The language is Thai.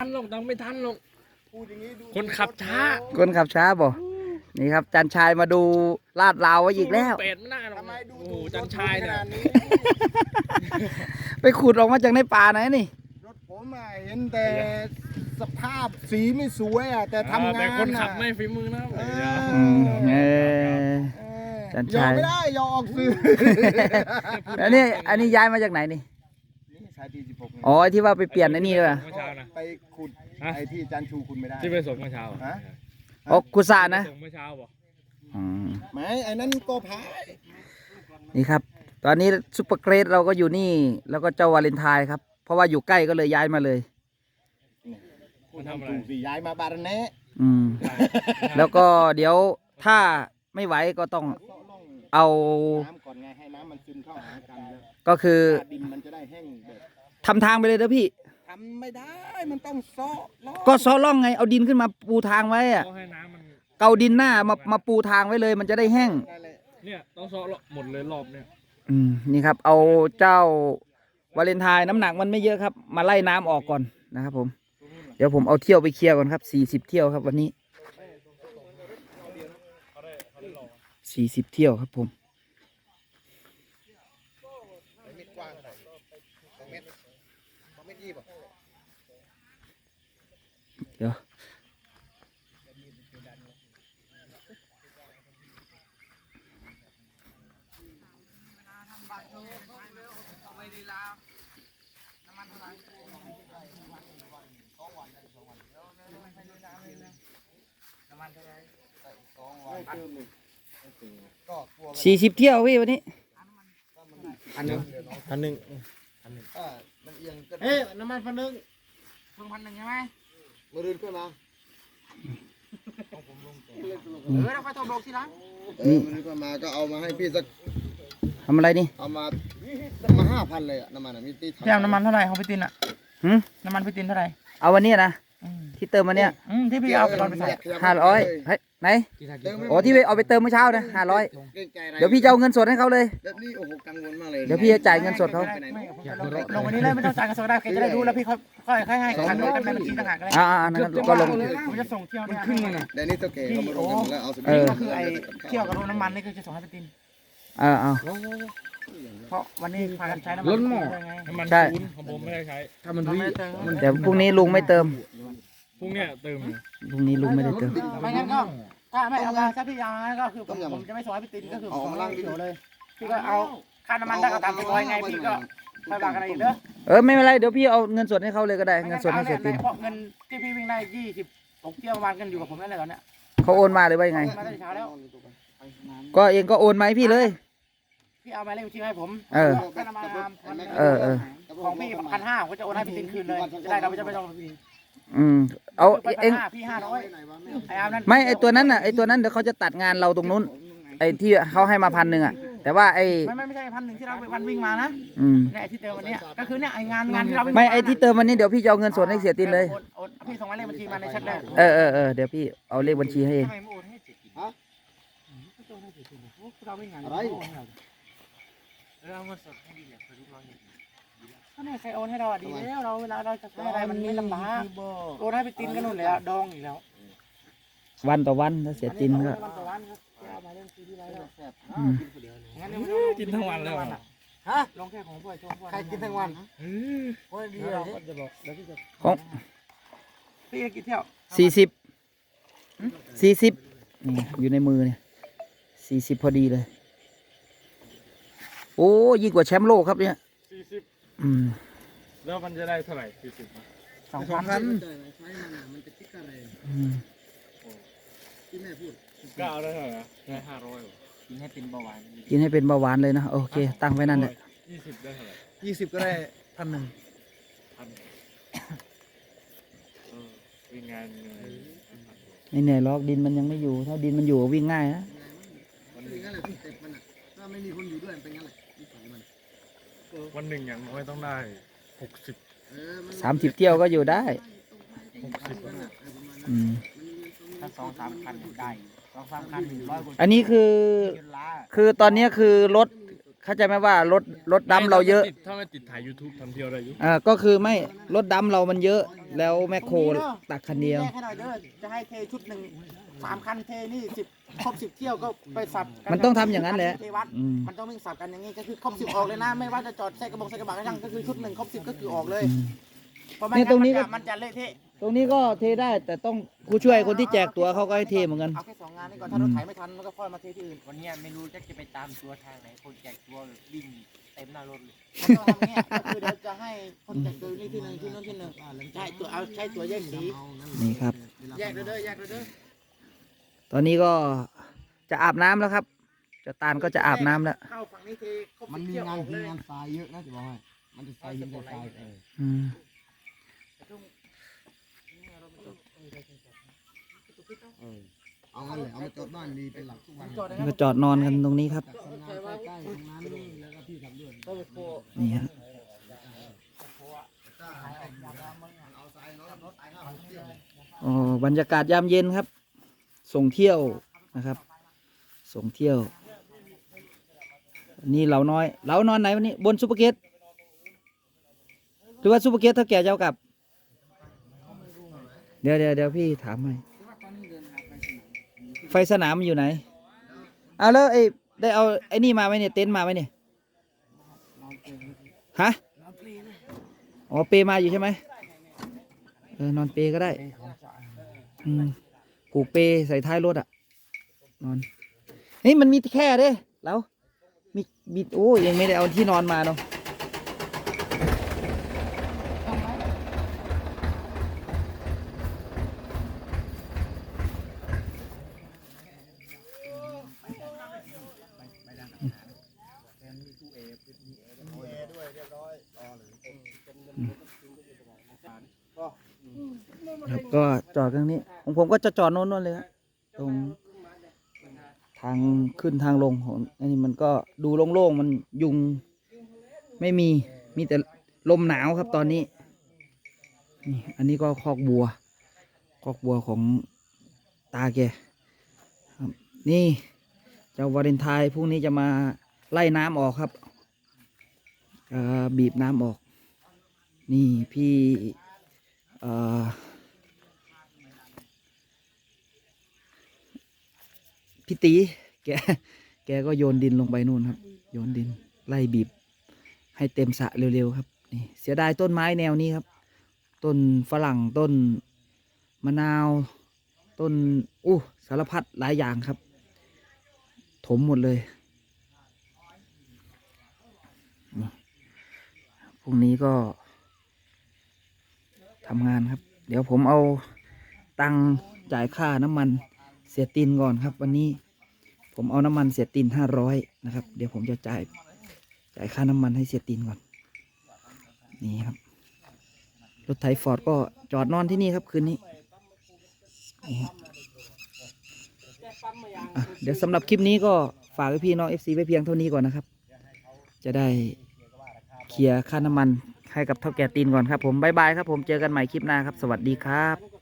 ทันหรอกดังไม่ทันหรอกพูดอย่างนี้ดูคนขับช้าคนขับช้าบ่นี่ครับจันชายมาดูลาดราวไว้อีกแล้ว เป็ดไม่น่าหรอกทำไมดูโอ้โหถูกจันชายขเนี่ยนาดนี้ไปขุดออกมาจากในป่าไหนนี่ รถผมอะเห็นแต่สภาพสีไม่สวยอะแต่ทำงานแต่คนขับอะไม่ฝีมือนะเอออืมเออ เออจันยอชามยไม่ได้ยอมออกสื่อ แล้วนี่อันนี้ย้ายมาจากไหนนี่ นี่ชายปีสิบหกอ๋อไอ้ที่ว่าไปเปลี่ยนไอ้นี่เลยเมื่อเช้านะ ไปขุดฮะ ไอ้ที่จันชูคุณไม่ได้ ที่ไปส่งเมื่อเช้าฮะ อ๋อกุศานะส่งเมื่อเช้าบอกอืมไม่ไอ้นั้นก็พายนี่ครับ ตอนนี้ซุปเปอร์เกรดเราก็อยู่นี่ แล้วก็เจ้าวาเลนไทน์ครับ เพราะว่าอยู่ใกล้ก็เลยย้ายมาเลย คุณทำถูกสิย้ายมาบารแนะอืม แล้วก็เดี๋ยวถ้าไม่ไหวก็ต้องเซาะล่องเอาน้ำก่อนไงให้น้ำมันซึมเข้าหากันแล้วก็คือ ดินมันจะได้แห้งแบบ ทำทางไปเลยเด้อพี่ ทำไม่ได้มันต้องเซาะล่องก็ซ้อล่องไงเอาดินขึ้นมาปูทางไว้อะต้องให้น้ำมัน เกาดินหน้ามามาปูทางไว้เลย มันจะได้แห้ง นั่นแหละเนี่ยต้องซ้อหมดเลยรอบเนี่ยอืมนี่ครับ เอาเจ้าวาเลนไทน์น้ำหนักมันไม่เยอะครับ มาไล่น้ำออกก่อนนะครับผม เดี๋ยวผมเอาเที่ยวไปเคลียร์ก่อนครับสี่สิบเที่ยวครับวันนี้สี่สิบเที่ยวครับผมเม็ดกว้างเท่าไหร่สองเม็ดสองเม็ดยี่ป่ะ เดี๋ยว สี่สิบเที่ยวพี่วันนี้ อันหนึ่งพันหนึ่งอ่ามันเอียงก็เฮ้ยน้ำมันพันหนึ่งเพิ่งพันหนึ่งใช่ไหมมือรืนขึ้นมาอืมเออมือรืนขึ้นมาก็เอามาให้พี่สัก ทำอะไรนี่เอามามาห้าพันเลยอะน้ำมันอะมีตีถังพี่เอาน้ำมันเท่าไหร่ของพี่ตินอะหืมน้ำมันพี่ตินเท่าไหร่เอาวันนี้นะอืมที่เติมวันเนี้ยอืมที่พี่เอาไปตอนไปใส่ห้าร้อยเฮ้ยไหนโอ้ที่ไปเอาไปเติมเมื่อเช้านะห้าร้อยเดี๋ยวพี่จะเอาเงินสดให้เขาเลย แบบนี้โอ้โหกังวลมากเลยเดี๋ยวพี่จะจ่ายเงินสดเขาไปไหนไม่ผมจะลงลงวันนี้เลยไม่ต้องจ่ายเงินสดก็ได้แกจะได้รู้แล้วพี่ค่อยค่อยค่อยให้ขันรถกันในบัญชีต่างหากก็ได้อ่าอ่านั่นก็ลง ผมจะส่งเที่ยวเนี่ยขึ้นมาเดี๋ยวนี้เจ้าเก๋เขามาลงกันแล้วเอาสเออ ก็คือไอ้เที่ยวกับรถน้ำมันนี่คือจะส่งให้พี่ติน เออเอาเพราะวันนี้พากันใช้น้ำมันไงน้ำมันใช่ศูนย์ของผมไม่ได้ใช้ ถ้ามันไม่ได้เติมเดี๋ยวพรุ่งนี้ลุงไม่เติมพรุ่งเนี้ยเติมพรุ่งนี้ลุงไม่ได้เติม ไม่งั้นก็ถ้าไม่เอามาถ้าพี่เอามาก็คือผมผมจะไม่ส่งให้พี่ตินก็คือผมส่งให้พี่เขียวเลยพี่ก็เอาค่าน้ำมันได้ก็ตามไปร้อยไงพี่ก็ค่อยบากันอะไรอีกเด้อเออไม่เป็นไรเดี๋ยวพี่เอาเงินสดให้เขาเลยก็ได้เงินสดให้เสียตินเพราะเงินที่พี่วิ่งได้ยี่สิบตกเที่ยวประมาณกันอยู่กับผมนั่นแหละตอนเนี้ยเขาโอนมาหรือว่ายังไง มาตั้งแต่เช้าแล้วก็เองก็โอนมาให้พี่เลย พี่เอาหมายเลขบัญชีให้ผมเออค่าน้ำมันพันหนึ่งเออเออ ของพี่พันห้าผมก็จะโอนให้พี่ตินคืนเลยจะได้เราไม่จะไม่ต้องพี่อืมเอาพัเองนห้าพี่ห้าร้อยไอ้อาร์มนั่นไม่ไอตัวนั้นน่ะไอตัวนั้นเดี๋ยวเขาจะตัดงานเราตรงนู้น ไอที่เขาให้มาพันหนึ่งอะ แต่ว่าไอไม่ไม่ไม่ใช่พันหนึ่งที่เราไปวันวิ่งมานะอืมเนี่ยไอ้ที่เติมวันเนี้ยก็คือเนี่ยไอ้งานงานที่เราวิ่งไม่ไอที่เติมวันนี้เดี๋ยวพี่จะเอาเงินสดให้เสียตินเลย โอนโอนพี่ส่งหมายเลขบัญชีมาในแชทได้เออเออเออเดี๋ยวพี่เอาเลขบัญชีให้เอง ทำไมไม่โอนให้เจ็ดกิโลเราวิ่งงานอะไร เราเงินสดให้ดีเลยก็เนี่ยใครโอนให้เราอะดีแล้วเราเวลาเราจะใช้อะไรมันไม่ลำบากโอนให้พี่ตินก็นู่นเลยอะดองอีกแล้ววันต่อวันถ้าเสียตินก็วันต่อวันครับเอามาเล่นซีดีไว้แล้วอืมงั้นเดี๋ยวไม่ต้องกินทั้งวันเลยเหรอฮะลงแค่ของพ่อยชมพ่อยใครกินทั้งวันเออโอ้ยดีเดี๋ยวเลเรายก็จะบอกแล้วพี่จะของพี่จะกี่เที่ยวสี่สิบสี่สิบนี่อยู่ในมือเนี่ยสี่สิบพอดีเลย โอ้ยิ่งกว่าแชมป์โลกครับเนี่ยสี่สิบอืมแล้วมันจะได้เท่าไหร่สี่สิบสองพันอืมก็เอาได้เท่าไหร่นะได้ห้าร้อยกินให้เป็นเบาหวานกินให้เป็นเบาหวานเลยนะโอเค ตั้งไว้นั่นแหละยี่สิบได้เท่าไหร่ยี่สิบก็ได้พันหนึ่งพันเออวิ่งงานเหนื่อยไม่เหนื่อยหรอกดินมันยังไม่อยู่ ถ้าดินมันอยู่วิ่งง่ายนะวันหเป็นึ่นงงั้นแหละที่เต็มมันอะถ้าไม่มีคนอยู่ด้วยมันเป็นงั้นแหละนิสัยมัน วันหนึ่งอย่างน้อยต้องได้หกสิบเออมันสามสิบเที่ยวก็อยู่ได้หกสิบอืมถ้าสองสามพันได้สองสามพันหนึ่งร้อยกว่าอันนี้คือเงินล้าคือตอนนี้คือรถเข้าใจไหมว่ารถรถดำเราเยอะ ถ้าไม่ติดถ่าย YouTube ทำเที่ยวได้อยู่อ่าก็คือไม่รถดำเรามันเยอะ แล้วแมคโครตักคันเดียว แยกให้หน่อยเด้อจะให้เทชุดหนึ่ง สามคันเทนี่สิบครบสิบเที่ยวก็ไปสับกัมันต้องทำอย่างนั้นแหละ เทวัดอืม มันต้องวิ่งสับกันอย่างนี้ก็คือครบสิบออกเลยนะ ไม่ว่าจะจอดใส่กระบอกใส่กระบะก็ช่างก็คือชุดหนึ่งครบสิบก็คือออกเลยอืมเพราะไม่เนี่ยตรงนี้ก็งั้มัจะมันจะเละเทะ ตรงนี้ก็เทได้แต่ต้องผู้ช่วยคนที่แจกตัวเขาก็ให้เทเหมือนกัน เอาแค่สองงานนี้ก่อนถ้ารถไถไม่ทันมันก็ค่อยมาเทที่อื่นวันเนี้ยไม่รู้จะจะไปตามตัวทางไหน คนแจกตัววิ่งเต็มหน้ารถเลยมันต้องทำอย่างเงี้ยก็คือเดี๋ยวจะให้คนแจกตัวนี่ที่หนึ่งที่นู้นที่หนึ่งใช่ตัวเอาใช้ตัวแยกสีนี่ครับ แยกเด้อเด้อแยกเด้อเด้อ ตอนนี้ก็จะอาบน้ำแล้วครับ จะตานก็จะอาบน้ำแล้ว เข้าฝั่งนี้ทครบมันมีเที่ยวงานมีงานทรายเยอะนะจะบอกให้มันจะทรายหินจะทรายเอออืมเออเอางั้นเลยเอามาจอดบ้านดีเป็นหลักทุกวันจอดนะคก็รับจอดนอนกันตรงนี้ครับทำงานใกล้ๆตรงนั้นแล้วก็พี่ทำด้วยนี่ฮะอ๋อบรรยากาศยามเย็นครับ ส่งเที่ยวนะครับ ส่งเที่ยวนี่เหลาน้อยเหลานอนไหนวันนี้บนซูเปอร์เกตหรือว่าซูเปอร์เกตเท่าแก่เจ้ากลับ เดี๋ยวเดี๋ยวเดี๋ยวพี่ถามให้ไฟสนามมันอยู่ไหนเอาแล้วไอ้ได้เอาไอ้นี่มาไหมเนี่ยเต็นท์มาไหมเนี่ยฮะอ๋อเปมาอยู่ใช่ไหมเออนอนเปก็ได้อืม ผูกเปใส่ท้ายรถอะ นอนเฮ้ยมันมีแค่เด้แล้วมีมีโอ้ยังไม่ได้เอาที่นอนมาเนาะ ครับก็จอดตรงนี้ ของผมก็จะจอดโน้นนู่นเลยครับตรงทางขึ้นทางลงของอันนี้มันก็ดูโล่งๆมันยุงไม่มีมีแต่ลมหนาวครับตอนนี้นี่อันนี้ก็คอกบัว คอกบัวของตาแกครับนี่เจ้าวาเลนไทน์พรุ่งนี้จะมาไล่น้ำออกครับบีบน้ำออก นี่พี่ พี่ตีแกแกก็โยนดินลงไปนู่นครับ โยนดินไล่บีบ ให้เต็มสะเร็วๆครับนี่เสียดายต้นไม้แนวนี้ครับ ต้นฝรั่งต้นมะนาว ต้นอู้สารพัดหลายอย่างครับ ถมหมดเลยนี่พรุ่งนี้ก็ ทำงานครับ เดี๋ยวผมเอาตังจ่ายค่าน้ำมันเสียตินก่อนครับ วันนี้ผมเอาน้ำมันเสียตินห้าร้อยนะครับ เดี๋ยวผมจะจ่ายจ่ายค่าน้ำมันให้เสียตินก่อน นี่ครับ รถไถฟอร์ดก็จอดนอนที่นี่ครับคืนนี้นี่ครับอะเดี๋ยวสำหรับคลิปนี้ก็ฝากพี่น้องเอฟซีไว้เพียงเท่านี้ก่อนนะครับ จะได้เคลียร์ค่าน้ำมัน ให้กับเท่าแก่ตีนก่อนครับผมบายบายครับผมเจอกันใหม่คลิปหน้าครับ สวัสดีครับ